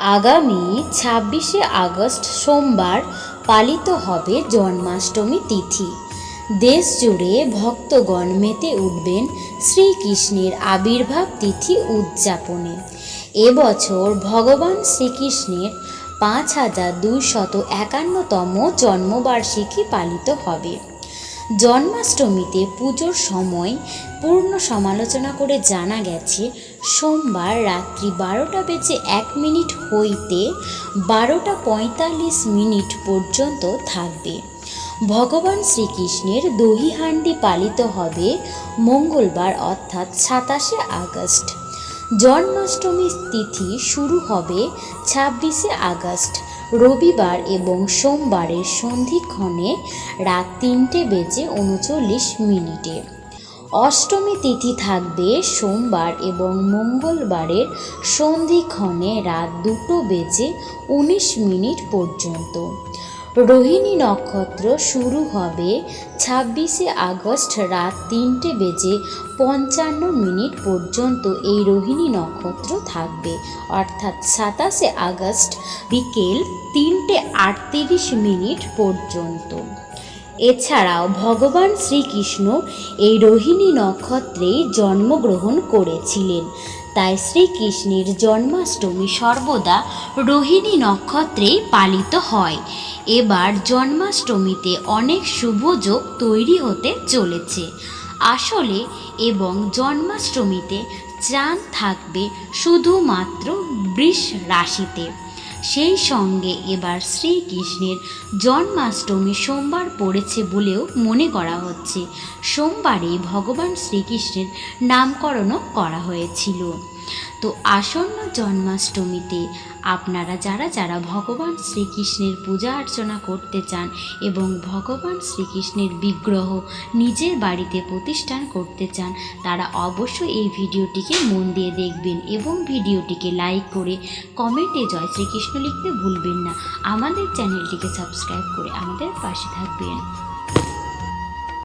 আগামী ছাব্বিশে আগস্ট সোমবার পালিত হবে জন্মাষ্টমী তিথি। দেশ জুড়ে ভক্তগণ মেতে উঠবেন শ্রীকৃষ্ণের আবির্ভাব তিথি উদযাপনে। এবছর ভগবান শ্রীকৃষ্ণের পাঁচ হাজার দুইশত একান্নতম জন্মবার্ষিকী পালিত হবে। জন্মাষ্টমীতে পুজোর সময় পূর্ণ সমালোচনা করে জানা গেছে, সোমবার রাত্রি বারোটা বেজে এক মিনিট হইতে বারোটা পঁয়তাল্লিশ মিনিট পর্যন্ত থাকবে। ভগবান শ্রীকৃষ্ণের দহিহান্ডি পালিত হবে মঙ্গলবার অর্থাৎ সাতাশে আগস্ট। জন্মাষ্টমী তিথি শুরু হবে ছাব্বিশে আগস্ট, রবিবার এবং সোমবারের সন্ধিক্ষণে রাত তিনটে বেজে উনচল্লিশ মিনিটে। অষ্টমী তিথি থাকবে সোমবার এবং মঙ্গলবারের সন্ধিক্ষণে রাত দুটো বেজে উনিশ মিনিট পর্যন্ত। রোহিণী নক্ষত্র শুরু হবে ছাব্বিশে আগস্ট রাত তিনটে বেজে পঞ্চান্ন মিনিট পর্যন্ত এই রোহিণী নক্ষত্র থাকবে। অর্থাৎ সাতাশে আগস্ট বিকেল তিনটে আটত্রিশ মিনিট পর্যন্ত। এছাড়াও ভগবান শ্রীকৃষ্ণ এই রোহিণী নক্ষত্রেই জন্মগ্রহণ করেছিলেন। তাই শ্রীকৃষ্ণের জন্মাষ্টমী সর্বদা রোহিণী নক্ষত্রেই পালিত হয়। এবার জন্মাষ্টমীতে অনেক শুভযোগ তৈরি হতে চলেছে। আসলে এবং জন্মাষ্টমীতে চাঁদ থাকবে শুধুমাত্র বৃষ রাশিতে। সেই সঙ্গে এবার শ্রীকৃষ্ণের জন্মাষ্টমী সোমবার পড়েছে বলেও মনে করা হচ্ছে। সোমবারে ভগবান শ্রীকৃষ্ণের নামকরণও করা হয়েছিল। তো আসন্ন জন্মাষ্টমীতে আপনারা যারা যারা ভগবান শ্রীকৃষ্ণের পূজা অর্চনা করতে চান এবং ভগবান শ্রীকৃষ্ণের বিগ্রহ নিজের বাড়িতে প্রতিষ্ঠান করতে চান, তারা অবশ্যই এই ভিডিওটিকে মন দিয়ে দেখবেন এবং ভিডিওটিকে লাইক করে কমেন্টে জয় শ্রীকৃষ্ণ লিখতে ভুলবেন না। আমাদের চ্যানেলটিকে সাবস্ক্রাইব করে আমাদের পাশে থাকবেন।